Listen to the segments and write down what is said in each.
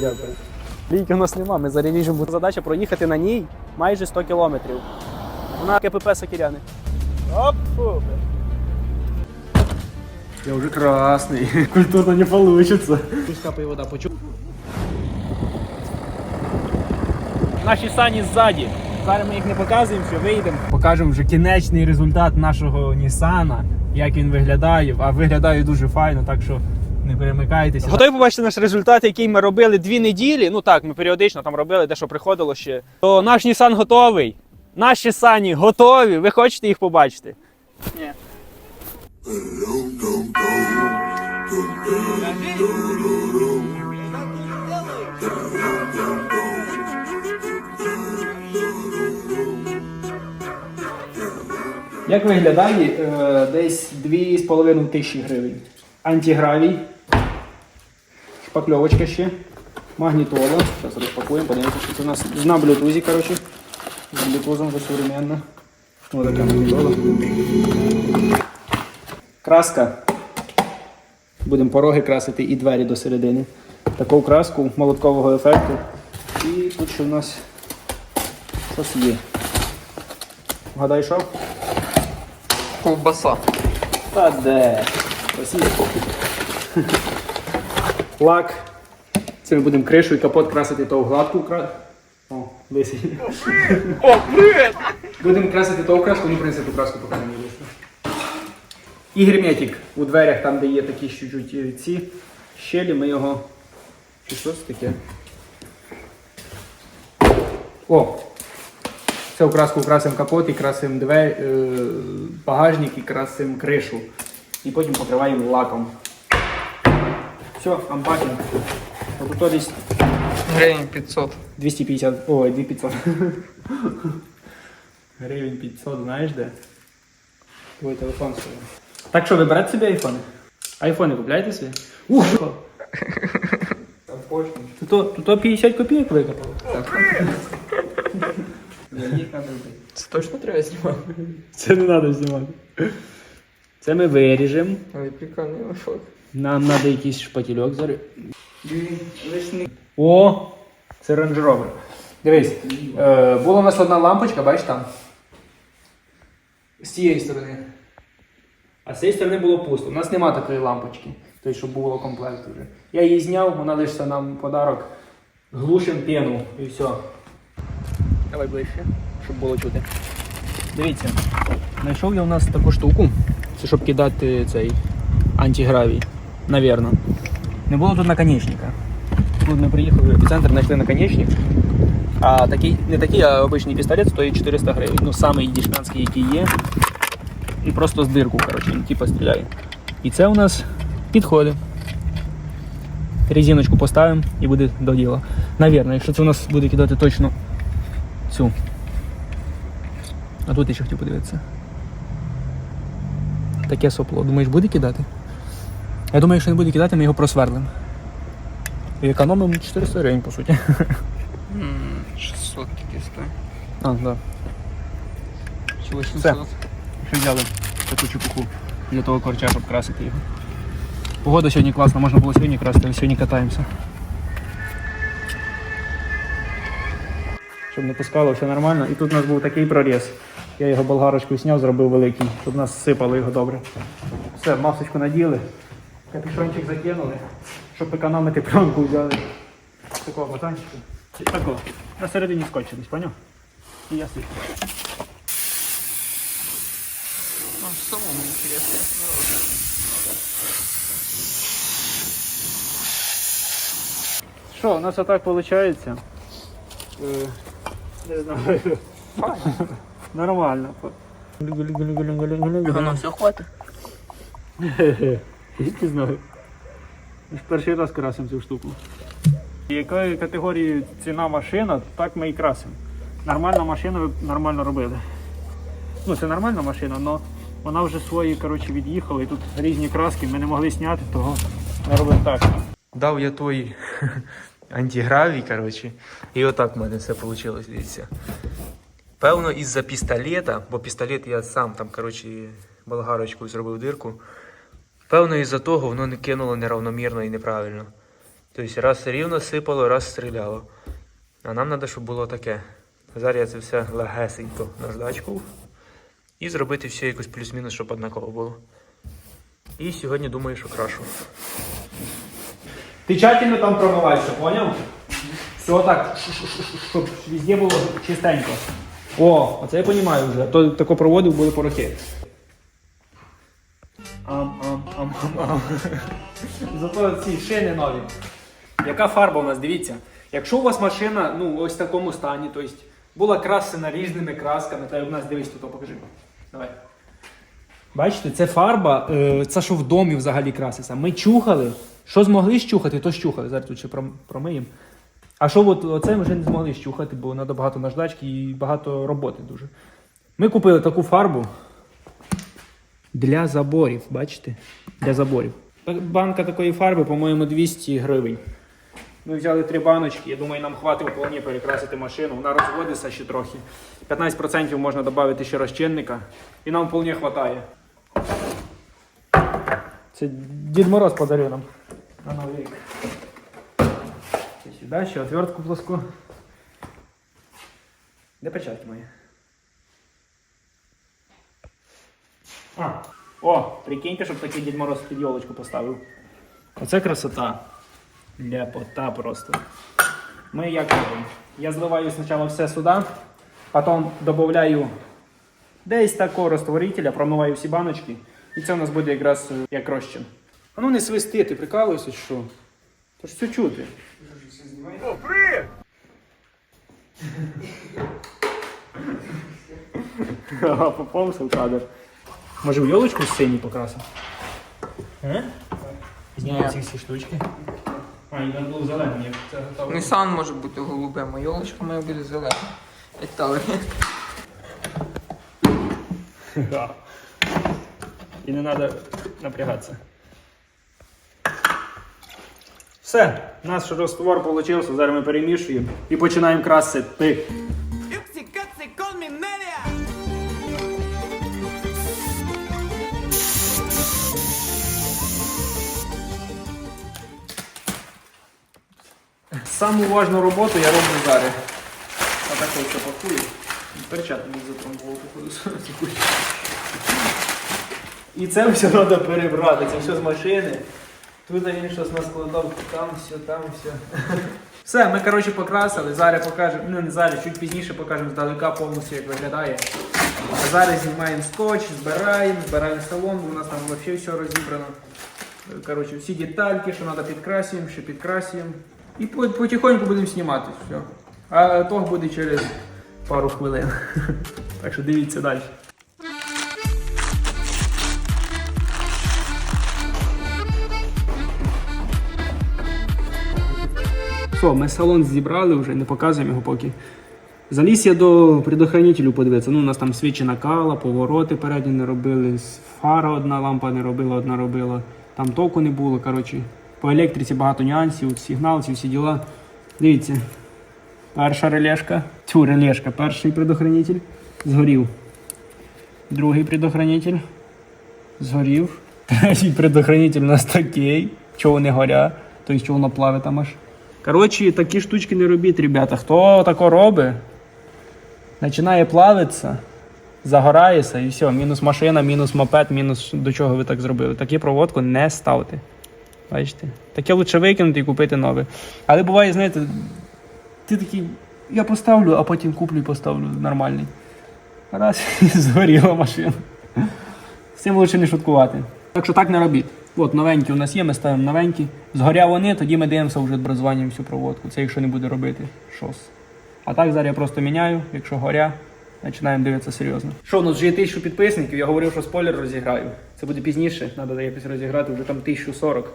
Дякую. Лійки у нас нема, ми заріжемо. Буде задача проїхати на ній майже 100 кілометрів. Вона КПП Сокіряни. Оп! Я вже красний. Культурно не получится. Капає вода, почув. Наші сані ззаді. Зараз ми їх не показуємо, що вийдемо. Покажемо вже кінечний результат нашого Нісана, як він виглядає, а виглядає дуже файно, так що не перемикайтеся. Готові побачити наш результат, який ми робили дві неділі. Ну так, ми періодично там робили, дещо приходило ще. То наш Нісан готовий. Наші сані готові. Ви хочете їх побачити? Ні. Як виглядає е, десь 2,5 тисячі гривень. Антигравій, шпакльовочка ще, магнітола. Зараз розпакуємо, подивимося, що це у нас на блютузі, коротше. З блютузом вже современно. Ось така магнітола. Краска. Будемо пороги красити і двері до середини. Таку краску молоткового ефекту. І тут ще у нас щось є. Вгадай, що? Ковбаса. Та де? Російську. Лак. Це ми будемо кришу і капот красити того гладку кра... О, лисий. О, привет! Будемо красити того краску, ну, в принципі, ту краску поки не вийшло. І герметик у дверях, там, де є такі чуть-чуть е, ці щелі, ми його. Чи щось таке? О! Це краску красимо капот і красимо двері, е, багажник і красимо кришу. І потім покриваємо лаком. Все, ампакінг. От тут десь Гривень 500. 250, ой, 2500. Гривень 500, знаєш де? Твой телефон свій. Так що, ви берете собі айфони? Айфони купляєте собі? Ух! Тут, тут, тут 50 копійок викопали. Це точно треба знімати? Це не треба знімати. Це ми виріжемо. Ой, прикольний лайфхак. Нам треба якийсь шпательок зараз. О! Це Range Rover. Дивись, е, була у нас одна лампочка, бачиш там. З цієї сторони. А з цієї сторони було пусто. У нас нема такої лампочки, тобто, щоб було комплект вже. Я її зняв, вона лише нам подарок. Глушим пену і все. Давай ближче, щоб було чути. Дивіться, знайшов я у нас таку штуку. Це щоб кидати цей антигравій. Навірно. Не було тут наконечника. Тут ми приїхали в епіцентр, знайшли наконечник. А такий, не такий, а обичний пістолет стоїть 400 гривень. Ну, самий дішманський, який є. І просто з дирку, коротше, він типу стріляє. І це у нас підходить. Резиночку поставимо і буде до діла. Навірно, якщо це у нас буде кидати точно цю. А тут я ще хотів подивитися. Таке сопло. Думаєш, буде кидати? Я думаю, якщо не буде кидати, ми його просверлимо. І економимо 400 гривень, по суті. 600 тільки стоїть. А, так. Да. Чи 800? Що взяли таку чепуху для того корча, щоб красити його. Погода сьогодні класна, можна було сьогодні красити, але сьогодні катаємося. Щоб не пускало, все нормально. І тут у нас був такий проріз. Я його болгарочкою зняв, зробив великий, щоб нас сипало його добре. Все, масочку наділи, капюшончик закинули, щоб економити пленку взяли. Такого ботанчика. Такого. На середині скотча десь, поняв? І я сиплю. Ну, самому интересно. Що, у нас отак виходить? Не знаю. Нормально. Воно все хватить? Я знаю. Ми перший раз красимо цю штуку. Якої категорії ціна машина, так ми і красимо. Нормальна машина ви нормально робили. Ну, це нормальна машина, але вона вже свої коротше, від'їхала і тут різні краски, ми не могли зняти, того ми робимо так. Дав я той антигравій, коротше, і отак в мене все вийшло, дивіться. Певно, із-за пістолета, бо пістолет я сам там, коротше, болгарочкою зробив дирку. Певно, із-за того воно не кинуло неравномірно і неправильно. Тобто раз рівно сипало, раз стріляло. А нам треба, щоб було таке. Зараз я це все легесенько наждачку. І зробити все якось плюс-мінус, щоб однаково було. І сьогодні думаю, що крашу. Ти тщательно там промиваєш, поняв? Все так, щоб везде було чистенько. О, оце я розумію вже. То тако проводив, були порохи. Ам, ам, ам, ам, ам. Зато ці шини нові. Яка фарба у нас, дивіться. Якщо у вас машина ну, ось в такому стані, тобто була красена різними красками, та й у нас дивись тут, покажи. Давай. Бачите, це фарба, е, це що в домі взагалі краситься. Ми чухали. Що змогли щухати, то щухали. Зараз тут ще промиємо. А що от оце ми вже не змогли щухати, бо треба багато наждачки і багато роботи дуже. Ми купили таку фарбу для заборів, бачите? Для заборів. Банка такої фарби, по-моєму, 200 гривень. Ми взяли три баночки, я думаю, нам хватить вполне перекрасити машину. Вона розводиться ще трохи. 15% можна додати ще розчинника. І нам вполне хватає. Це Дід Мороз подарив нам на Новий рік. Сюди, ще отвертку плоску. Де печатки мої? А, о, прикиньте, щоб такий Дід Мороз під йолочку поставив. Оце красота. Ляпота просто. Ми як робимо? Я зливаю спочатку все сюди, потім додаю десь такого розтворителя, промиваю всі баночки, і це у нас буде якраз е, як розчин. А ну не свисти, ти прикалуєшся, що? То ж все чути. Ага, Поповся в кадр. Може в йолочку синій покрасив? Е? Зняли ці всі штучки. А, і там був зелений, як це готово. Nissan може бути голубим, а йолочка має бути зелена. Як талер. І не треба напрягатися. Все, у нас розтвор вийшов, зараз ми перемішуємо і починаємо красити. Саму важну роботу я роблю зараз. Отак ось все пакую. Перчатки не затрамбував, походу. І це все треба перебрати, це все з машини. Тут він щось наскладав, там все, там все. Все, ми коротше покрасили. Зараз покажемо, ну не зараз, чуть пізніше покажемо здалека повністю, як виглядає. А зараз знімаємо скотч, збираємо, збираємо салон, бо у нас там взагалі все розібрано. Коротше, всі детальки, що треба підкрасуємо, ще підкрасуємо. І потихоньку будемо знімати все. А того буде через пару хвилин. Так що дивіться далі. Все, ми салон зібрали вже, не показуємо його поки. Заліз я до предохранителю подивитися. Ну, у нас там свічі накала, повороти передні не робили, фара одна лампа не робила, одна робила. Там току не було. Коротше, по електриці багато нюансів, сигнал, ці всі діла. Дивіться. Перша релешка, цю релешка, перший предохранитель згорів. Другий предохранитель згорів. Третій предохранитель у нас такий, чого не горя, тобто чого воно плаве там аж. Коротше, такі штучки не робіть, ребята. Хто тако робить, починає плавитися, загорається і все, мінус машина, мінус мопед, мінус до чого ви так зробили. Таку проводку не ставте. Бачите? Таке лучше викинути і купити нове. Але буває, знаєте, ти такий, я поставлю, а потім куплю і поставлю нормальний. Раз, і згоріла машина. З цим лучше не шуткувати. Так що так не робіть. От новенькі у нас є, ми ставимо новенькі. Згоря вони, тоді ми дивимося вже образуванням всю проводку. Це якщо не буде робити щось. А так зараз я просто міняю, якщо горя, починаємо дивитися серйозно. Що у нас вже є тисячу підписників, я говорив, що спойлер розіграю. Це буде пізніше, треба якось розіграти, вже там 1040.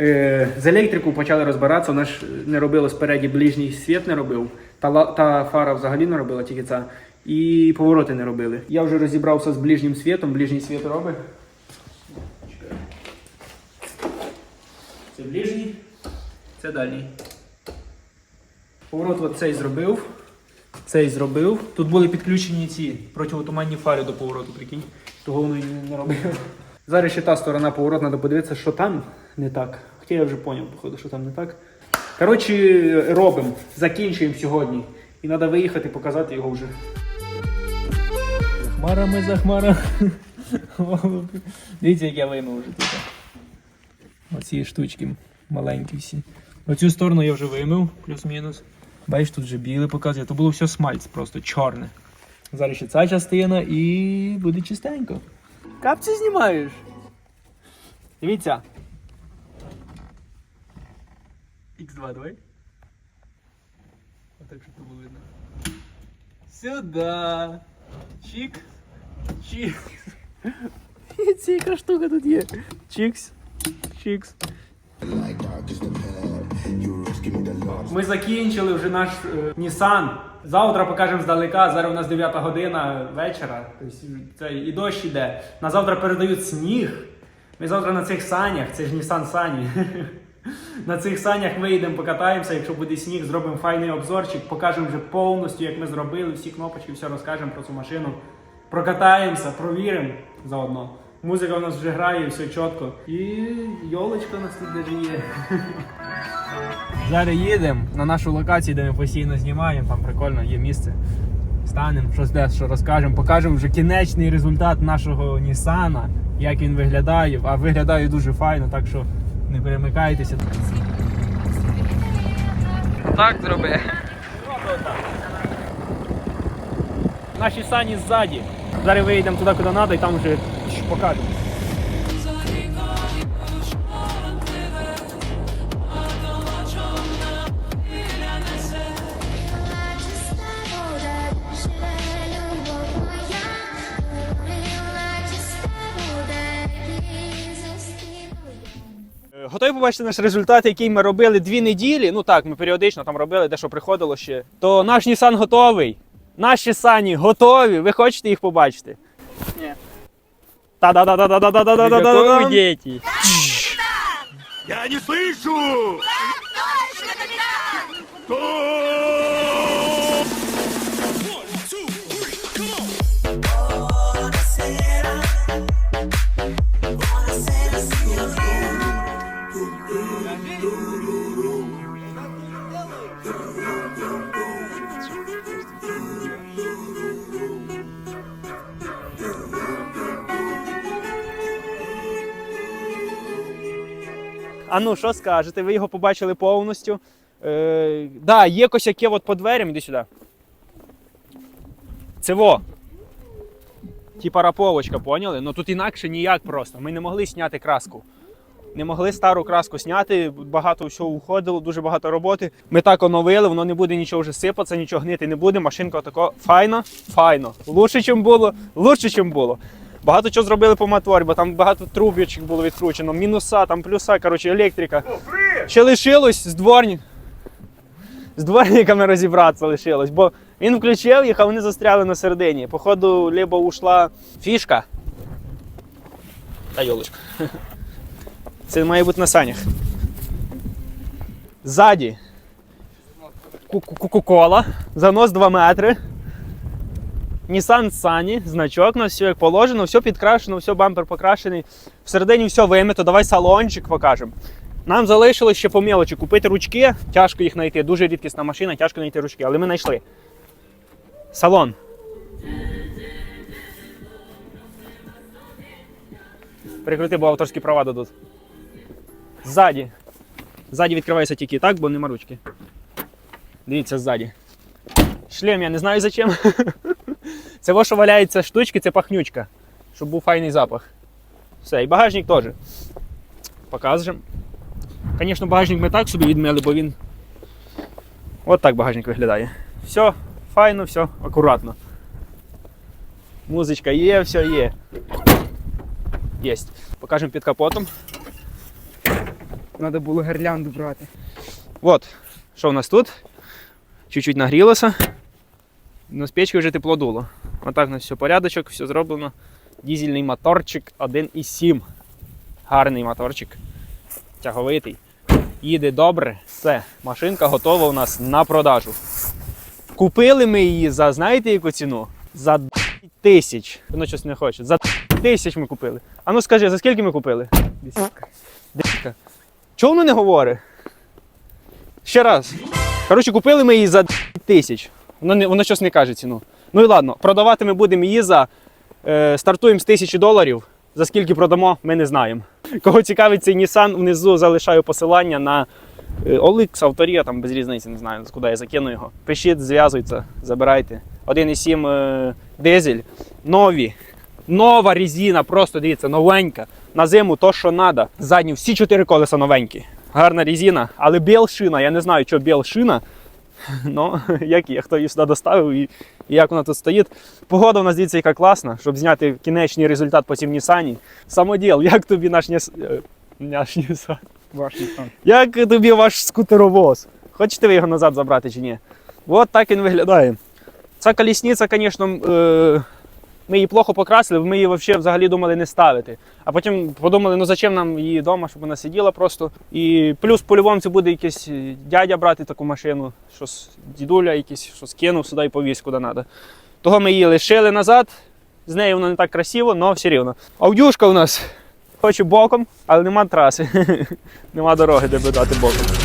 Е, з електрику почали розбиратися, вона ж не робила спереді ближній світ не робив, та, та фара взагалі не робила, тільки ця. І повороти не робили. Я вже розібрався з ближнім світом, ближній світ робить. Це ближній, це дальній. Поворот от цей зробив. Цей зробив. Тут були підключені ці противотуманні фари до повороту, прикинь. Того воно і не робив. Зараз ще та сторона поворот, треба подивитися, що там не так. Хоча я вже зрозумів, походу, що там не так. Коротше, робимо, закінчуємо сьогодні. І треба виїхати, показати його вже. За хмарами, за хмарами. Дивіться, як я вийму вже тут. Оці штучки маленькі всі. Оцю сторону я вже вимив, плюс-мінус. Бачиш, тут вже біле показує. То було все смальц, просто чорне. Зараз ще ця частина і буде чистенько. Капці знімаєш? Дивіться. Х2 давай. Отак, щоб було видно. Сюда. Чик. Чик. Яка штука тут є. Чикс. Чикс. Ми закінчили вже наш е, Nissan. Завтра покажемо здалека. Зараз у нас 9 година вечора. Тобто це і дощ іде. На завтра передають сніг. Ми завтра на цих санях, це ж Nissan Сані. На цих санях виїдемо, покатаємося. Якщо буде сніг, зробимо файний обзорчик, покажемо вже повністю, як ми зробили, всі кнопочки, все розкажемо про цю машину. Прокатаємося, провіримо заодно. Музика у нас вже грає, все чітко. І йолочка у нас тут даже є. Зараз їдемо на нашу локацію, де ми постійно знімаємо, там прикольно є місце. Станемо, щось десь що розкажемо, покажемо вже кінечний результат нашого Нісана, як він виглядає, а виглядає дуже файно, так що не перемикайтеся. Так зроби. Наші сані ззаді. Зараз виїдемо туди, куди треба, і там вже покажемо. Готові побачити наш результат, який ми робили дві неділі. Ну так, ми періодично там робили, дещо приходило ще. То наш Нісан готовий. Наші сані готові. Ви хочете їх побачити? Ні. Та-да-да-да-да-да-да-да-да-да. дети. Я не слышу! Ну, що скажете? Ви його побачили повністю. Е, да, є косяки от по дверям, іди сюди. Це во. Типа раповочка, поняли? Ну тут інакше ніяк просто. Ми не могли зняти краску. Не могли стару краску зняти, багато всього уходило, дуже багато роботи. Ми так оновили, воно не буде нічого вже сипатися, нічого гнити не буде. Машинка тако файно, файно. Лучше, чим було, лучше, чим було. Багато чого зробили по моторі, бо там багато трубочок було відкручено, мінуса, там плюса, коротше, електрика. Ще лишилось з дворні. З дворниками розібратися лишилось, бо він включив їх, а вони застряли на середині. Походу, либо ушла фішка. Та йолочка. Це має бути на санях. Ззаді. Кока-кола. Занос 2 метри. Nissan Sunny, значок на все як положено, все підкрашено, все бампер покрашений. Всередині все вимито, давай салончик покажемо. Нам залишилось ще по мелочі купити ручки, тяжко їх знайти, дуже рідкісна машина, тяжко знайти ручки, але ми знайшли. Салон. Прикрути, бо авторські права дадуть. Ззаді. Ззаді відкривається тільки так, бо нема ручки. Дивіться ззаді. Шлем я не знаю зачем. Це во, що валяється штучки, це пахнючка. Щоб був файний запах. Все, і багажник теж. Показуємо. Звісно, багажник ми так собі відмили, бо він. От так багажник виглядає. Все, файно, все, акуратно. Музичка є, все є. Єсть. Покажемо під капотом. Треба було гирлянду брати. От, що в нас тут? Чуть-чуть нагрілося. На з печки вже тепло дуло. Отак у нас все порядочок, все зроблено. Дізельний моторчик 1,7. Гарний моторчик. Тяговитий. Їде добре. Все, машинка готова у нас на продажу. Купили ми її за, знаєте яку ціну? За 10 тисяч. Воно щось не хоче. За 10 тисяч ми купили. А ну скажи, за скільки ми купили? Десятка. Десятка. Чого воно не говорить? Ще раз. Коротше, купили ми її за 10 тисяч. Воно, не, воно щось не каже ціну. Ну і ладно, продавати ми будемо її за. Е, стартуємо з тисячі доларів. За скільки продамо, ми не знаємо. Кого цікавить цей Nissan, внизу залишаю посилання на е, OLX, авторія, там без різниці, не знаю, куди я закину його. Пишіть, зв'язуйте, забирайте. 1,7 е, дизель. Нові. Нова резина, просто дивіться, новенька. На зиму то, що треба. Задні всі чотири колеса новенькі. Гарна резина, але біл шина. Я не знаю, що біл шина. Ну, як є, хто її сюди доставив і, як вона тут стоїть. Погода у нас дивіться, яка класна, щоб зняти кінечний результат по цім Нісані. Самоділ, як тобі наш Ніс... е, Наш Нісан? Ваш Nissan. Як тобі ваш скутеровоз? Хочете ви його назад забрати чи ні? От так він виглядає. Ця колісниця, звісно, ми її плохо покрасили, ми її вообще взагалі думали не ставити. А потім подумали, ну зачем нам її вдома, щоб вона сиділа просто. І плюс по-любому це буде якийсь е, дядя брати таку машину, щось дідуля якийсь, щось кинув сюди і повіз куди треба. Того ми її лишили назад. З нею воно не так красиво, але все рівно. Аудюшка у нас хоч і боком, але нема траси. нема дороги, де би дати боком.